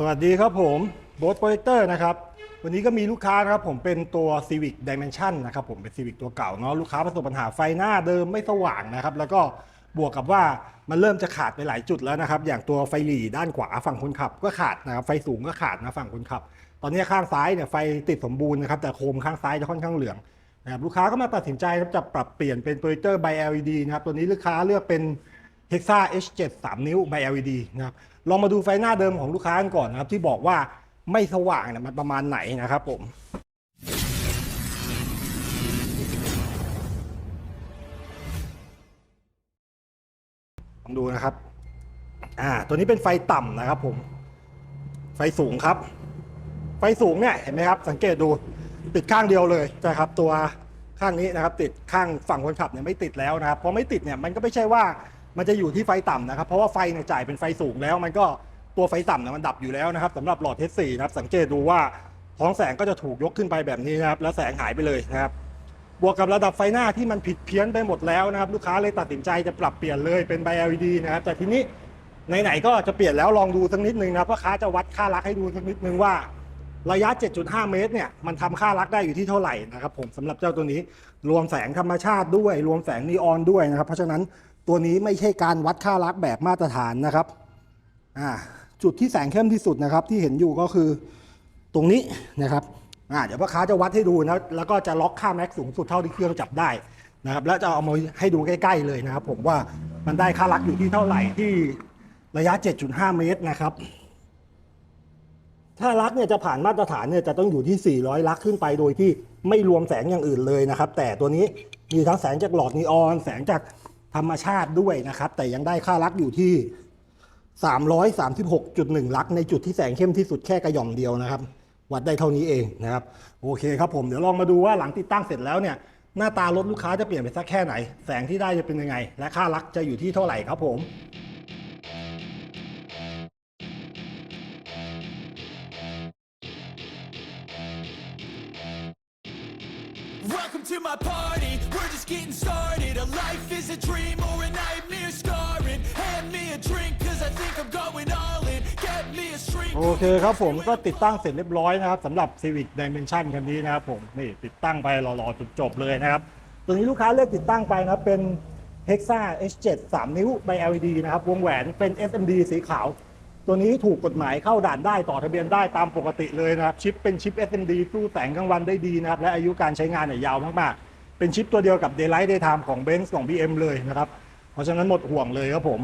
สวัสดีครับผมโบสโปรเจคเตอร์นะครับ วันนี้ก็มีลูกค้านะครับผมเป็นตัว Civic Dimension นะครับผมเป็น Civic ตัวเก่าเนาะลูกค้าประสบปัญหาไฟหน้าเดิมไม่สว่างนะครับ แล้วก็บวกกับว่ามันเริ่มจะขาดไปหลายจุดแล้วนะครับ อย่างตัวไฟหลีด้านขวาฝั่งคนขับก็ขาดนะครับไฟสูงก็ขาดนะฝั่งคนขับ ตอนนี้ข้างซ้ายเนี่ยไฟติดสมบูรณ์นะครับแต่โคมข้างซ้ายจะค่อนข้างเหลืองนะครับลูกค้าก็มาตัดสินใจครับจะปรับเปลี่ยนเป็นโปรเจคเตอร์ by LED นะครับตัวนี้ลูกค้าเลือกเป็น Hexa H7 3 นิ้ว by LED นะครับลองมาดูไฟหน้าเดิมของลูกค้ากันก่อนนะครับ ที่บอกว่าไม่สว่างเนี่ยมันประมาณไหนนะครับผมลองดูนะครับอ่าตัวนี้เป็นไฟต่ำนะครับผม ไฟสูงครับ ไฟสูงเนี่ยเห็นไหมครับ สังเกตดูติดข้างเดียวเลยนะครับ ตัวข้างนี้นะครับ ติดข้างฝั่งคนขับเนี่ยไม่ติดแล้วนะครับพอไม่ติดเนี่ยมันก็ไม่ใช่ว่า มันจะอยู่ที่ไฟต่ำนะครับ เพราะว่าไฟเนี่ยจ่ายเป็นไฟสูงแล้ว มันก็ตัวไฟต่ำเนี่ยมันดับอยู่แล้วนะครับสำหรับหลอดเทสสี่นะครับ สังเกตดูว่าท้องแสงก็จะถูกยกขึ้นไปแบบนี้นะครับ แล้วแสงหายไปเลยนะครับ บวกกับระดับไฟหน้าที่มันผิดเพี้ยนไปหมดแล้วนะครับ ลูกค้าเลยตัดสินใจจะปรับเปลี่ยนเลยเป็น by LED นะครับ แต่ทีนี้ไหนๆก็จะเปลี่ยนแล้วลองดูสักนิดนึงนะครับว่าค้าจะวัดค่ารักให้ดูสักนิดนึงว่าระยะ 7.5 เมตร เนี่ย มันทำค่ารักได้อยู่ที่เท่าไหร่นะครับผมสำหรับเจ้าตัวนี้ รวมแสงธรรมชาติด้วย รวมแสงนีออนด้วยนะครับ เพราะฉะนั้น ตัวนี้ไม่ใช่การวัดค่ารักแบบมาตรฐานนะครับจุดที่แสงเข้มที่สุดนะครับ ที่เห็นอยู่ก็คือตรงนี้นะครับเดี๋ยวพ่อค้าจะวัดให้ดูนะแล้วก็จะล็อกค่าแม็กสูงสุดเท่าที่เครื่องจับได้นะครับ แล้วจะเอามาให้ดูใกล้ ๆ เลยนะครับ ผมว่ามันได้ค่ารักอยู่ที่เท่าไหร่ที่ระยะ 7.5 เมตรนะครับ ถ้าลักเนี่ยจะผ่านมาตรฐานเนี่ยจะต้องอยู่ที่ 400 ลักขึ้นไปโดยที่ไม่รวมแสงอย่างอื่นเลยนะครับ แต่ตัวนี้มีทั้งแสงจากหลอดนีออน แสงจาก ธรรมชาติด้วยนะครับ แต่ยังได้ค่าลักอยู่ที่ 336.1 ลักในจุดที่แสงเข้มที่สุดแค่กระหย่อมเดียวนะครับ วัดได้เท่านี้เองนะครับ โอเคครับผมเดี๋ยวลองมาดูว่าหลังติดตั้งเสร็จแล้วเนี่ยหน้าตารถลูกค้าจะเปลี่ยนไปสักแค่ไหน แสงที่ได้จะเป็นยังไง และค่าลักจะอยู่ที่เท่าไหร่ครับผม Welcome to my party, we're just getting started A life is a dream or a nightmare scarring Hand me a drink cause I think I'm going all in Get me a shrink โอเคครับผมก็ติดตั้งเสร็จเรียบร้อยนะครับสำหรับ Civic Dimension คันนี้นะครับผมนี่ติดตั้งไปรอๆจนจบเลยนะครับ ตัวนี้ลูกค้าเลือกติดตั้งไปนะครับเป็น Hexa H7 3 นิ้ว by LED นะครับวงแหวนเป็น SMD สีขาว ตัวนี้ถูกกฎหมายเข้าด่านได้ต่อทะเบียนได้ตามปกติเลยนะครับ ชิปเป็นชิป SMD สู้แสงกลางวันได้ดีนะครับ และอายุการใช้งานเนี่ยยาวมากๆ เป็นชิปตัวเดียวกับ Daylight Daytime ของ Benz ของ BM เลยนะครับ เพราะฉะนั้นหมดห่วงเลยครับผม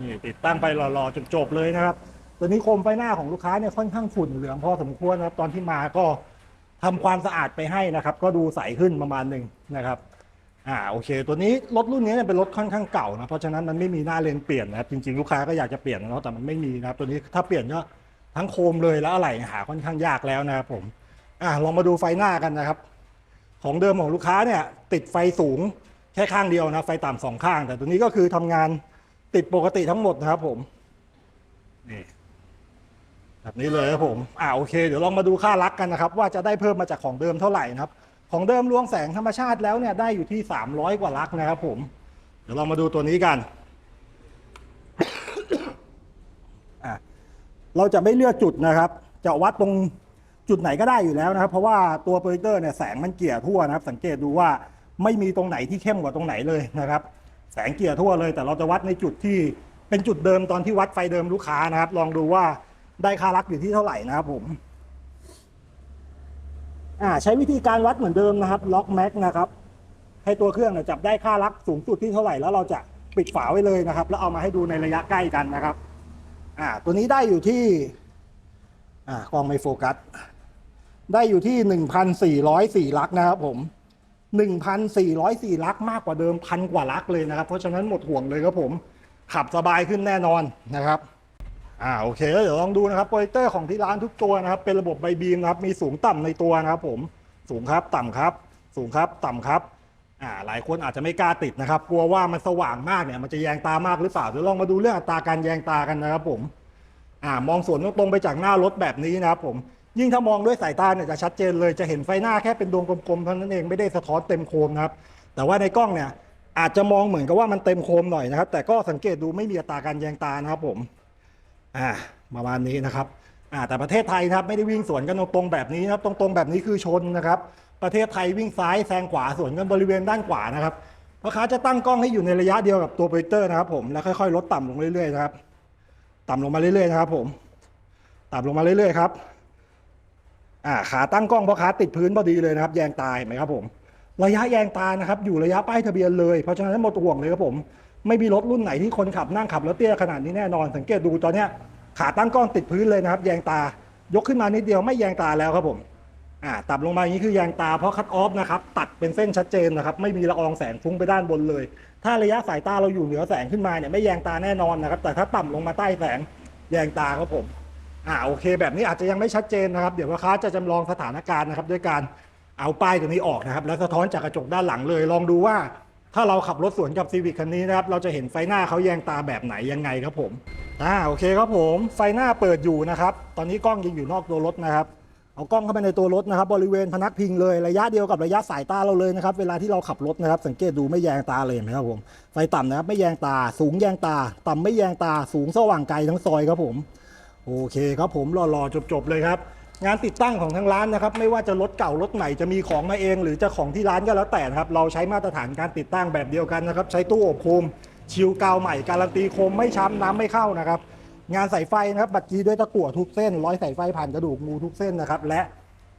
นี่ติดตั้งไปรอๆจนจบเลยนะครับ ตัวนี้โคมไฟหน้าของลูกค้าเนี่ยค่อนข้างฝุ่นเหลืองพอสมควรนะครับตอนที่มาก็ทำความสะอาดไปให้นะครับ ก็ดูใสขึ้นประมาณหนึ่งนะครับ อ่าโอเค ตัวนี้รถรุ่นนี้เนี่ยเป็นรถค่อนข้างเก่านะเพราะฉะนั้นมันไม่มีหน้าเลนเปลี่ยนนะครับจริงๆลูกค้าก็อยากจะเปลี่ยนนะแต่มันไม่มีนะครับตัวนี้ถ้าเปลี่ยนก็ทั้งโคมเลยแล้วอะไรหาค่อนข้างยากแล้วนะครับผมอ่าลองมาดูไฟหน้ากันนะครับ ของเดิมของลูกค้าเนี่ยติดไฟสูงแค่ข้างเดียวนะไฟต่ำสองข้าง แต่ตัวนี้ก็คือทำงานติดปกติทั้งหมดนะครับผมนี่แบบนี้เลยครับผมอ่าโอเค เดี๋ยวลองมาดูค่ารักกันนะครับ ว่าจะได้เพิ่มมาจากของเดิมเท่าไหร่นะครับ ของเดิมรวงแสงธรรมชาติแล้วเนี่ยได้อยู่ที่ 300 กว่าลักนะครับผม เดี๋ยวเรามาดูตัวนี้กัน เราจะไม่เลือกจุดนะครับ จะวัดตรงจุดไหนก็ได้อยู่แล้วนะครับ เพราะว่าตัวโปรเจคเตอร์เนี่ยแสงมันเกลี่ยทั่วนะครับ สังเกตดูว่าไม่มีตรงไหนที่เข้มกว่าตรงไหนเลยนะครับ แสงเกลี่ยทั่วเลย แต่เราจะวัดในจุดที่เป็นจุดเดิมตอนที่วัดไฟเดิมลูกค้านะครับ ลองดูว่าได้ค่ารักอยู่ที่เท่าไหร่นะครับผม อ่าใช้วิธีการวัดเหมือนเดิมนะครับล็อกแม็กนะครับ ให้ตัวเครื่องเนี่ยจับได้ค่ารักสูงสุดที่เท่าไหร่แล้วเราจะปิดฝาไว้เลยนะครับ แล้วเอามาให้ดูในระยะใกล้กันนะครับอ่าตัวนี้ได้อยู่ที่อ่ากล้องไม่โฟกัส ได้อยู่ที่หนึ่งพันสี่ร้อยสี่ลักนะครับผมหนึ่งพันสี่ร้อยสี่ลักมากกว่าเดิมพันกว่าลักเลยนะครับ เพราะฉะนั้นหมดห่วงเลยครับผมขับสบายขึ้นแน่นอนนะครับ อ่าโอเคแล้วเดี๋ยวลองดูนะครับโปรเจคเตอร์ของที่ร้านทุกตัวนะครับเป็นระบบใบบีมนะครับมีสูงต่ำในตัวนะครับผมสูงครับต่ำครับ สูงครับต่ำครับอ่าหลายคนอาจจะไม่กล้าติดนะครับ กลัวว่ามันสว่างมากเนี่ยมันจะแยงตามากหรือเปล่าเดี๋ยวลองมาดูเรื่องอัตราการแยงตากันนะครับผมอ่ามองสวนตรงไปจากหน้ารถแบบนี้นะครับผมยิ่งถ้ามองด้วยสายตาเนี่ยจะชัดเจนเลยจะเห็นไฟหน้าแค่เป็นดวงกลมๆเท่านั้นเองไม่ได้สะท้อนเต็มโคมนะครับแต่ว่าในกล้องเนี่ยอาจจะมองเหมือนกับว่ามันเต็มโคมหน่อยนะครับ แต่ก็สังเกตดูไม่มีอัตราการแยงตานะครับผม อ่าประมาณนี้นะครับอ่าแต่ประเทศไทยครับไม่ได้วิ่งสวนกันตรงๆแบบนี้นะครับตรงๆแบบนี้คือชนนะครับ ประเทศไทยวิ่งซ้ายแซงขวาสวนกันบริเวณด้านขวานะครับพ่อค้าจะตั้งกล้องให้อยู่ในระยะเดียวกับตัวโปรเจคเตอร์นะครับผมแล้วค่อยๆ ลดต่ำลงเรื่อยๆนะครับต่ำลงมาเรื่อยๆนะครับผมต่ำลงมาเรื่อยๆครับอ่าขาตั้งกล้องพ่อค้าติดพื้นพอดีเลยนะครับ แยงตายไหมครับผม ระยะแยงตานะครับ อยู่ระยะป้ายทะเบียนเลยเพราะฉะนั้นหมดห่วงเลยครับผม ไม่มีรถรุ่นไหนที่คนขับนั่งขับแล้วเตี้ยขนาดนี้แน่นอน สังเกตดูตอนเนี้ยขาตั้งกล้องติดพื้นเลยนะครับ แยงตายกขึ้นมานิดเดียวไม่แยงตาแล้วครับผมอ่าต่ำลงมาอย่างนี้คือแยงตาเพราะคัตออฟนะครับตัดเป็นเส้นชัดเจนนะครับไม่มีละอองแสงฟุ้งไปด้านบนเลย ถ้าระยะสายตาเราอยู่เหนือแสงขึ้นมาเนี่ยไม่แยงตาแน่นอนนะครับแต่ถ้าต่ำลงมาใต้แสงแยงตาครับผมอ่าโอเค แบบนี้อาจจะยังไม่ชัดเจนนะครับ เดี๋ยวลูกค้าจะจำลองสถานการณ์นะครับด้วยการเอาป้ายตัวนี้ออกนะครับแล้วสะท้อนจากกระจกด้านหลังเลย ลองดูว่า ถ้าเราขับรถสวนกับซีวิคคันนี้นะครับ เราจะเห็นไฟหน้าเขาแยงตาแบบไหนยังไงครับผม อ่าโอเคครับผม ไฟหน้าเปิดอยู่นะครับ ตอนนี้กล้องยังอยู่นอกตัวรถนะครับ เอากล้องเข้าไปในตัวรถนะครับ บริเวณพนักพิงเลยระยะเดียวกับระยะสายตาเราเลยนะครับ เวลาที่เราขับรถนะครับ สังเกตดูไม่แยงตาเลยนไหมครับผม ไฟต่ำนะครับไม่แยงตา สูงแยงตา ต่ำไม่แยงตา สูงสว่างไกลทั้งซอยครับผม โอเคครับผมรอๆจบๆเลยครับ งานติดตั้งของทางร้านนะครับ ไม่ว่าจะรถเก่ารถใหม่จะมีของมาเอง หรือจะของที่ร้านก็แล้วแต่นะครับเราใช้มาตรฐานการติดตั้งแบบเดียวกันนะครับ ใช้ตู้อบโคมชิลกาวใหม่การันตีโคมไม่ช้ำน้ำไม่เข้านะครับ งานสายไฟนะครับบัตรกีด้วยตะกั่วทุกเส้นร้อยสายไฟผ่านกระดูกงูทุกเส้นนะครับและ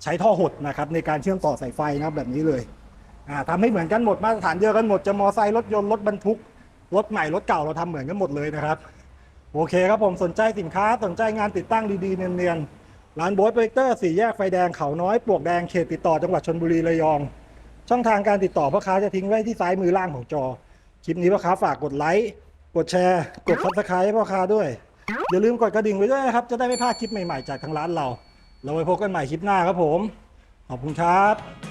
ใช้ท่อหดนะครับในการเชื่อมต่อสายไฟนะครับแบบนี้เลยอ่าทำให้เหมือนกันหมดมาตรฐานเดียวกันหมดจะมอไซค์รถยนต์รถบรรทุกรถใหม่รถเก่าเราทำเหมือนกันหมดเลยนะครับ โอเคครับผมสนใจสินค้าสนใจงานติดตั้งดีๆเนียนๆ ร้านโบ๊ทโปรเจคเตอร์สี่แยกไฟแดงเขาน้อยปลวกแดงเขตติดต่อจังหวัดชนบุรีระยอง ช่องทางการติดต่อพ่อค้าจะทิ้งไว้ที่ซ้ายมือล่างของจอ คลิปนี้พ่อค้าฝากกดไลค์ กดแชร์ กดซับสไครต์ให้พ่อค้าด้วย อย่าลืมกดกระดิ่งไว้ด้วยนะครับ จะได้ไม่พลาดคลิปใหม่ๆจากทางร้านเรา เราไว้พบกันใหม่คลิปหน้าครับผม ขอบคุณครับ